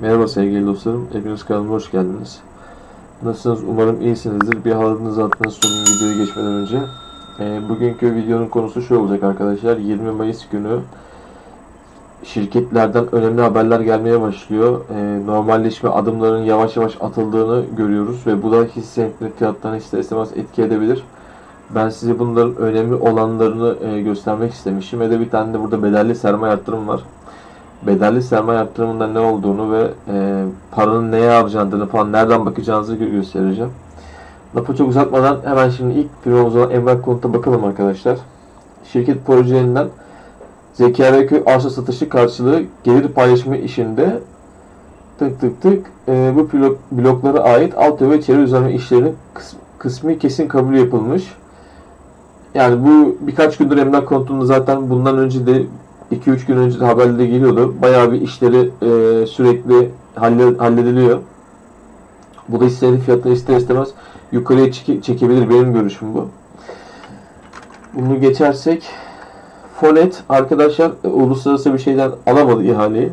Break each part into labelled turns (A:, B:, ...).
A: Merhaba sevgili dostlarım. Hepiniz kanalıma hoş geldiniz. Nasılsınız? Umarım iyisinizdir. Bir halınızı attığınız son videoya geçmeden önce. e, bugünkü videonun konusu şu olacak arkadaşlar. 20 Mayıs günü şirketlerden önemli haberler gelmeye başlıyor. E, normalleşme adımlarının yavaş yavaş atıldığını görüyoruz ve bu da hisse senetleri fiyatlarına ister istemez etki edebilir. Ben size bunların önemli olanlarını e, göstermek istemişim ve de bir tane de burada bedelli sermaye arttırım var bedelli sermaye arttırımında ne olduğunu ve e, paranın neye harcandığını falan nereden bakacağınızı gö- göstereceğim. Lafı çok uzatmadan hemen şimdi ilk firmamız olan Emlak Konut'a bakalım arkadaşlar. Şirket projelerinden Zekeriya Köy arsa satışı karşılığı gelir paylaşımı işinde tık tık tık e, bu blok, bloklara ait alt ve çevre düzenleme işlerinin kıs- kısmi kesin kabul yapılmış. Yani bu birkaç gündür emlak konutunda zaten bundan önce de 2-3 gün önce de haberleri geliyordu. Bayağı bir işleri e, sürekli halle- hallediliyor. Bu da hisselerin fiyatını ister istemez yukarıya çeke- çekebilir. Benim görüşüm bu. Bunu geçersek Fonet arkadaşlar e, uluslararası bir şeyden alamadı ihaleyi.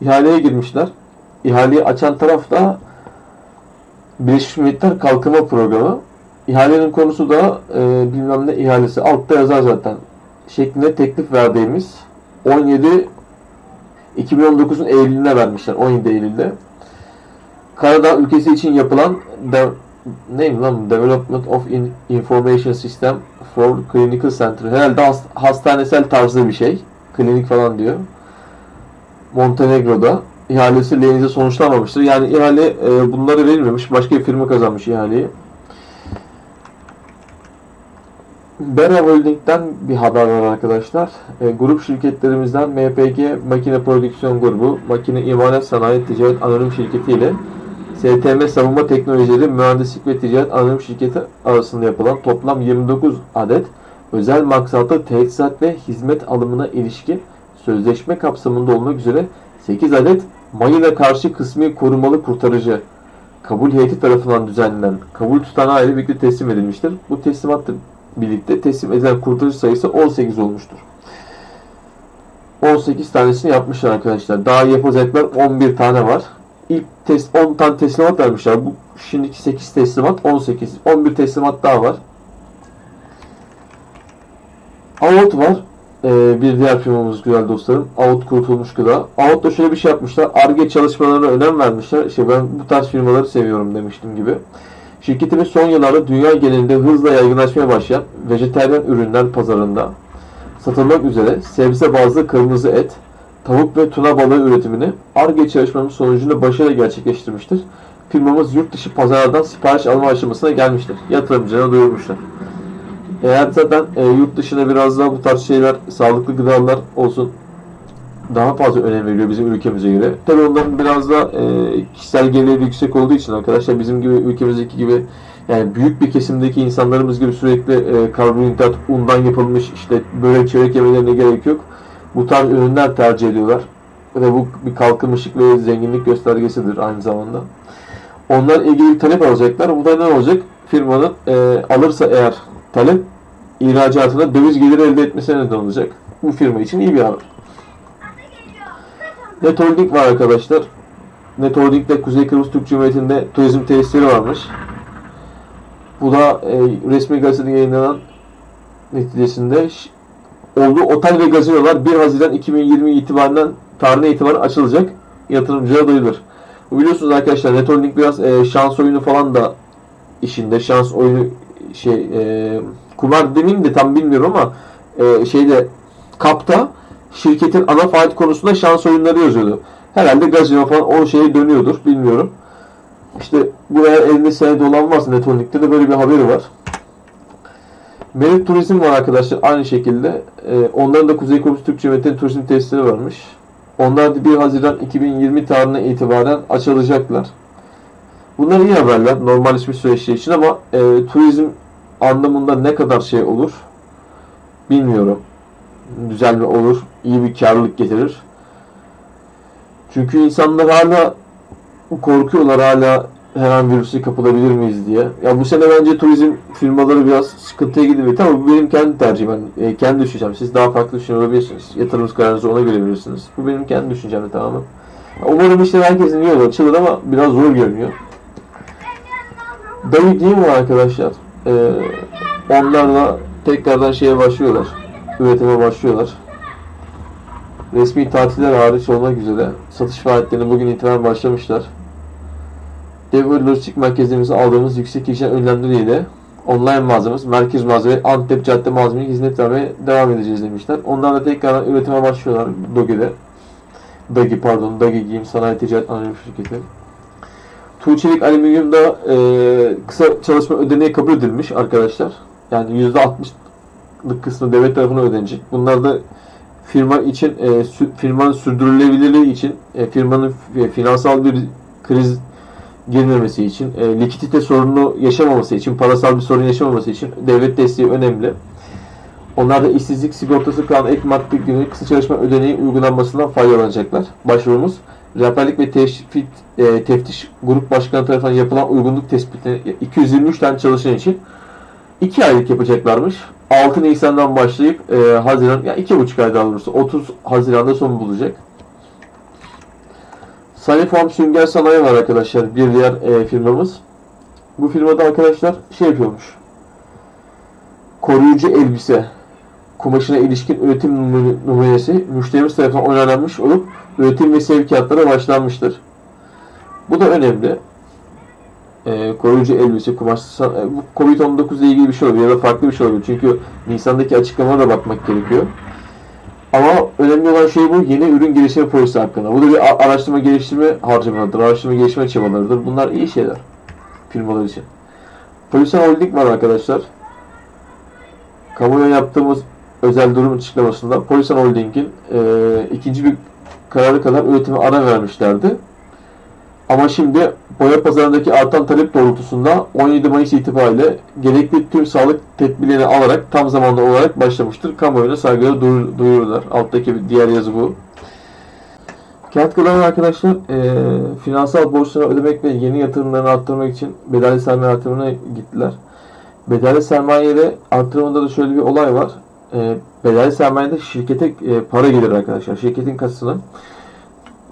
A: İhaleye girmişler. İhaleyi açan taraf da Birleşmiş Milletler Kalkınma Programı. İhalenin konusu da e, bilmem ne ihalesi. Altta yazar zaten. Şeklinde teklif verdiğimiz 17 2019'un Eylül'üne vermişler. 17 Eylül'de. Karadağ ülkesi için yapılan de, neyim lan? Development of In- Information System for Clinical Center. Herhalde hast- hastanesel tarzı bir şey. Klinik falan diyor. Montenegro'da ihalesi lehinize sonuçlanmamıştır. Yani ihale e, bunları verilmemiş. Başka bir firma kazanmış ihaleyi. Bera Holding'den bir haber var arkadaşlar. E, grup şirketlerimizden MPG Makine Prodüksiyon Grubu, Makine İmalat Sanayi Ticaret Anonim Şirketi ile STM Savunma Teknolojileri Mühendislik ve Ticaret Anonim Şirketi arasında yapılan toplam 29 adet özel maksatlı teçhizat ve hizmet alımına ilişkin sözleşme kapsamında olmak üzere 8 adet mayına karşı kısmi korumalı kurtarıcı kabul heyeti tarafından düzenlenen kabul tutanağı ile birlikte teslim edilmiştir. Bu teslimatla birlikte teslim edilen kurtarıcı sayısı 18 olmuştur. 18 tanesini yapmışlar arkadaşlar. Daha yapacaklar 11 tane var. İlk test 10 tane teslimat vermişler. Bu şimdiki 8 teslimat 18. 11 teslimat daha var. Avot var. Ee, bir diğer firmamız güzel dostlarım. Avot kurtulmuş gıda. Avot'ta şöyle bir şey yapmışlar. ARGE çalışmalarına önem vermişler. İşte ben bu tarz firmaları seviyorum demiştim gibi. Şirketimiz son yıllarda dünya genelinde hızla yaygınlaşmaya başlayan vejeteryan ürünler pazarında satılmak üzere sebze bazlı kırmızı et, tavuk ve tuna balığı üretimini ARGE çalışmamız sonucunda başarıyla gerçekleştirmiştir. Firmamız yurt dışı pazarlardan sipariş alma aşamasına gelmiştir. Yatırımcılara duyurmuşlar. Eğer zaten e, yurt dışına biraz daha bu tarz şeyler, sağlıklı gıdalar olsun daha fazla önem veriyor bizim ülkemize göre. Tabii onların biraz da e, kişisel geliri yüksek olduğu için arkadaşlar bizim gibi ülkemizdeki gibi yani büyük bir kesimdeki insanlarımız gibi sürekli e, karbonhidrat, undan yapılmış işte börek çörek yemelerine gerek yok. Bu tarz ürünler tercih ediyorlar. Ve bu bir kalkınmışlık ve zenginlik göstergesidir aynı zamanda. Onlar ilgili talep alacaklar. Bu da ne olacak? Firmanın e, alırsa eğer talep ihracatına döviz geliri elde etmesine neden olacak. Bu firma için iyi bir haber. Net Holding var arkadaşlar. Net Holding'de Kuzey Kıbrıs Türk Cumhuriyeti'nde turizm tesisleri varmış. Bu da e, resmi gazetede yayınlanan neticesinde olduğu otel ve gazinolar 1 Haziran 2020 itibarinden tarihine itibaren açılacak. Yatırımcıya duyulur. Biliyorsunuz arkadaşlar Net Holding biraz e, şans oyunu falan da işinde. Şans oyunu şey e, kumar demeyeyim de tam bilmiyorum ama e, şeyde kapta şirketin ana faaliyet konusunda şans oyunları yazıyordu. Herhalde gazino falan o şeye dönüyordur. Bilmiyorum. İşte buraya elinde senedi olan varsa Netonik'te de böyle bir haberi var. Merit Turizm var arkadaşlar aynı şekilde. Ee, onların da Kuzey Kıbrıs Türk Cumhuriyeti'nin turizm tesisleri varmış. Onlar da 1 Haziran 2020 tarihine itibaren açılacaklar. Bunlar iyi haberler normalleşmiş süreçler için ama e, turizm anlamında ne kadar şey olur bilmiyorum düzelme olur, iyi bir karlılık getirir. Çünkü insanlar hala korkuyorlar hala her an virüse kapılabilir miyiz diye. Ya bu sene bence turizm firmaları biraz sıkıntıya gidiyor. Tabii bu benim kendi tercihim. Ben e, kendi düşüncem. Siz daha farklı düşünüyor olabilirsiniz. Yatırım kararınızı ona göre verirsiniz. Bu benim kendi düşüncem tamamen. Umarım işler herkesin iyi olur. Açılır ama biraz zor görünüyor. David değil mi arkadaşlar? Ee, onlar da tekrardan şeye başlıyorlar. Üretime başlıyorlar. Resmi tatiller hariç olmak üzere satış faaliyetlerine bugün itibaren başlamışlar. Dev ve lojistik merkezlerimize aldığımız yüksek hijyen önlemleriyle online mağazamız, merkez mağaza ve Antep cadde mağazamaya hizmet vermeye devam edeceğiz demişler. Onlar da tekrardan üretime başlıyorlar Doge'de. Dagi pardon, Dagi Giyim Sanayi Ticaret Anonim Şirketi. Tuğçelik Alüminyum'da e, kısa çalışma ödeneği kabul edilmiş arkadaşlar. Yani %60'lık kısmı devlet tarafından ödenecek. Bunlar da firma için, e, firmanın sürdürülebilirliği için, e, firmanın fi- finansal bir kriz girmemesi için, e, likidite sorunu yaşamaması için, parasal bir sorun yaşamaması için devlet desteği önemli. Onlar da işsizlik sigortası kanunu ek madde gibi kısa çalışma ödeneği uygulanmasından faydalanacaklar. Başvurumuz rehberlik ve teşvik, e, teftiş grup başkanı tarafından yapılan uygunluk tespiti 223 tane çalışan için 2 aylık yapacaklarmış. 6 Nisan'dan başlayıp e, Haziran, yani 2,5 ay daha doğrusu 30 Haziran'da son bulacak. Saniform Sünger Sanayi var arkadaşlar bir diğer e, firmamız. Bu firmada arkadaşlar şey yapıyormuş. Koruyucu elbise kumaşına ilişkin üretim numu- numunesi müşterimiz tarafından onaylanmış olup üretim ve sevkiyatlara başlanmıştır. Bu da önemli. Ee, koruyucu elbise, kumaş, sa- e, bu Covid-19 ile ilgili bir şey olabilir ya da farklı bir şey olabilir. Çünkü Nisan'daki açıklamalara da bakmak gerekiyor. Ama önemli olan şey bu yeni ürün geliştirme projesi hakkında. Bu da bir araştırma geliştirme harcamalarıdır, araştırma geliştirme çabalarıdır. Bunlar iyi şeyler firmalar için. Polisan Holding var arkadaşlar. Kamuya yaptığımız özel durum açıklamasında Polisan Holding'in e, ikinci bir kararı kadar üretime ara vermişlerdi. Ama şimdi boya pazarındaki artan talep doğrultusunda 17 Mayıs itibariyle gerekli tüm sağlık tedbirlerini alarak tam zamanlı olarak başlamıştır. Kamuoyuna saygıları duyur- duyururlar. Alttaki bir diğer yazı bu. Kağıt kalan arkadaşlar e, finansal borçlarını ödemek ve yeni yatırımlarını arttırmak için bedelli sermaye artırımına gittiler. Bedelli sermayede artırımında da şöyle bir olay var. E, bedelli sermayede şirkete e, para gelir arkadaşlar. Şirketin kasasına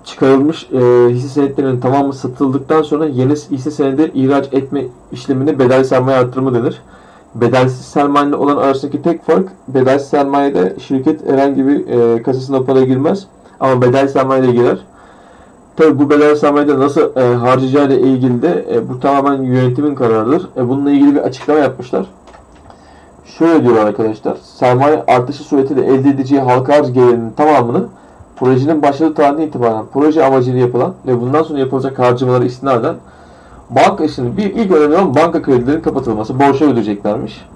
A: çıkarılmış e, hisse senetlerinin tamamı satıldıktan sonra yeni hisse senedi ihraç etme işlemine bedelli sermaye artırımı denir. Bedelsiz sermayeyle olan arasındaki tek fark bedelsiz sermayede şirket herhangi bir e, kasasına para girmez ama bedel sermayede girer. Tabi bu bedel sermayede nasıl e, harcayacağı ile ilgili de e, bu tamamen yönetimin kararıdır. E, bununla ilgili bir açıklama yapmışlar. Şöyle diyorlar arkadaşlar. Sermaye artışı suretiyle elde edeceği halka arz gelirinin tamamını projenin başladığı tarihten itibaren proje amacıyla yapılan ve bundan sonra yapılacak harcamaları istinaden banka işinin bir ilk önemli olan banka kredilerinin kapatılması, borça ödeyeceklermiş.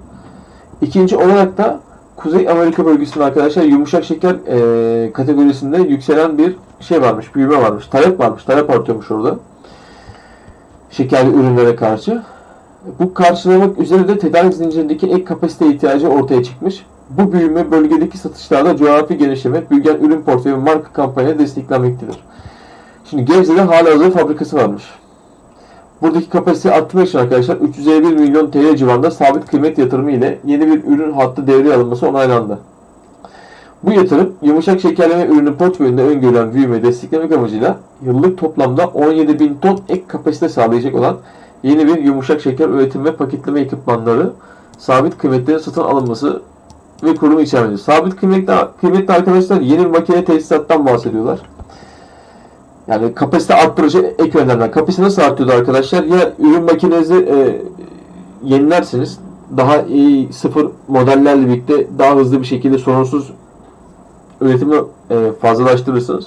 A: İkinci olarak da Kuzey Amerika bölgesinde arkadaşlar yumuşak şeker e, kategorisinde yükselen bir şey varmış, büyüme varmış, talep varmış, talep artıyormuş orada. Şekerli ürünlere karşı. Bu karşılamak üzere de tedarik zincirindeki ek kapasite ihtiyacı ortaya çıkmış. Bu büyüme bölgedeki satışlarda coğrafi genişleme, büyüyen ürün portföyü marka kampanya desteklenmektedir. Şimdi Gebze'de hala hazır fabrikası varmış. Buradaki kapasiteyi arttırmak için arkadaşlar 351 milyon TL civarında sabit kıymet yatırımı ile yeni bir ürün hattı devreye alınması onaylandı. Bu yatırım yumuşak şekerleme ürünü portföyünde öngörülen büyümeyi desteklemek amacıyla yıllık toplamda 17 bin ton ek kapasite sağlayacak olan yeni bir yumuşak şeker üretim ve paketleme ekipmanları sabit kıymetlerin satın alınması ve kurumu içermelidir. Sabit kıymetli, kıymetli arkadaşlar yeni bir makine tesisattan bahsediyorlar. Yani kapasite arttırıcı ek önlemler. Kapasite nasıl artıyordu arkadaşlar? Ya ürün makinenizi e, yenilersiniz. Daha iyi sıfır modellerle birlikte daha hızlı bir şekilde sorunsuz üretimi e, fazlalaştırırsınız.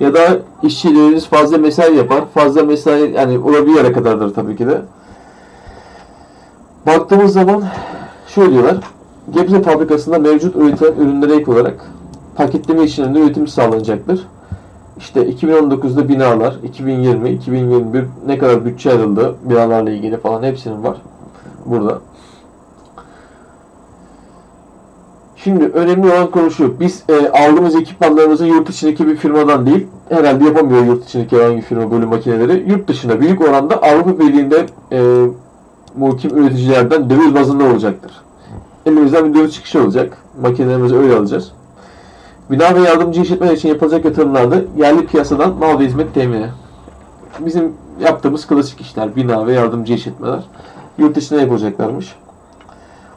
A: Ya da işçileriniz fazla mesai yapar. Fazla mesai yani o da bir yere kadardır tabii ki de. Baktığımız zaman şöyle diyorlar. Gebze fabrikasında mevcut üretilen ürünlere ek olarak paketleme işleminde üretim sağlanacaktır. İşte 2019'da binalar, 2020, 2021 ne kadar bütçe ayrıldı binalarla ilgili falan hepsinin var burada. Şimdi önemli olan konu şu. Biz e, aldığımız ekipmanlarımızı yurt içindeki bir firmadan değil, herhalde yapamıyor yurt içindeki herhangi bir firma böyle makineleri. Yurt dışında büyük oranda Avrupa Birliği'nde e, muhkim üreticilerden döviz bazında olacaktır. Elimizden bir döviz çıkışı olacak. Makinelerimizi öyle alacağız. Bina ve yardımcı işletmeler için yapılacak yatırımlarda yerli piyasadan mal ve hizmet temini. Bizim yaptığımız klasik işler, bina ve yardımcı işletmeler. Yurt dışına yapılacaklarmış.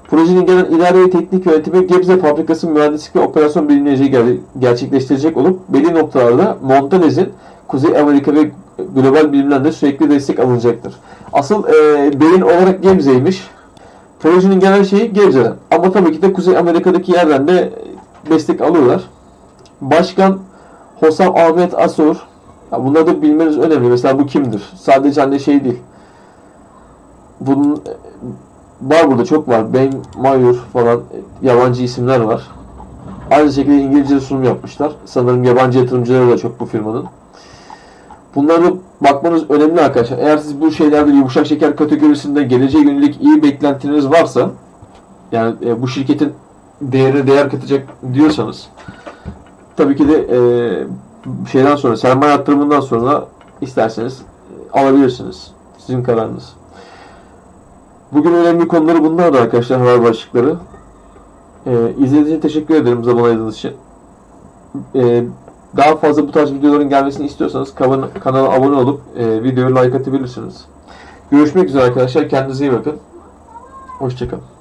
A: Projenin genel idare ve teknik yönetimi Gebze Fabrikası Mühendislik ve Operasyon Bilimleri ger- gerçekleştirecek olup belli noktalarda Montanez'in Kuzey Amerika ve global bilimlerde sürekli destek alınacaktır. Asıl e, beyin olarak Gebze'ymiş. Projenin genel şeyi Gebze'den. Ama tabii ki de Kuzey Amerika'daki yerden de destek alıyorlar. Başkan Hosam Ahmet Asur. Ya bunları da bilmeniz önemli. Mesela bu kimdir? Sadece hani şey değil. Bunun e, var burada çok var. Ben Mayur falan e, yabancı isimler var. Aynı şekilde İngilizce sunum yapmışlar. Sanırım yabancı yatırımcıları da çok bu firmanın. Bunları bakmanız önemli arkadaşlar. Eğer siz bu şeylerde yumuşak şeker kategorisinde geleceğe yönelik iyi beklentiniz varsa yani e, bu şirketin değerine değer katacak diyorsanız tabii ki de e, şeyden sonra sermaye arttırımından sonra isterseniz e, alabilirsiniz. Sizin kararınız. Bugün önemli konuları bunlar da arkadaşlar haber başlıkları. E, izlediğiniz için teşekkür ederim zaman ayırdığınız için. E, daha fazla bu tarz videoların gelmesini istiyorsanız kanala, abone olup e, videoyu like atabilirsiniz. Görüşmek üzere arkadaşlar. Kendinize iyi bakın. Hoşçakalın.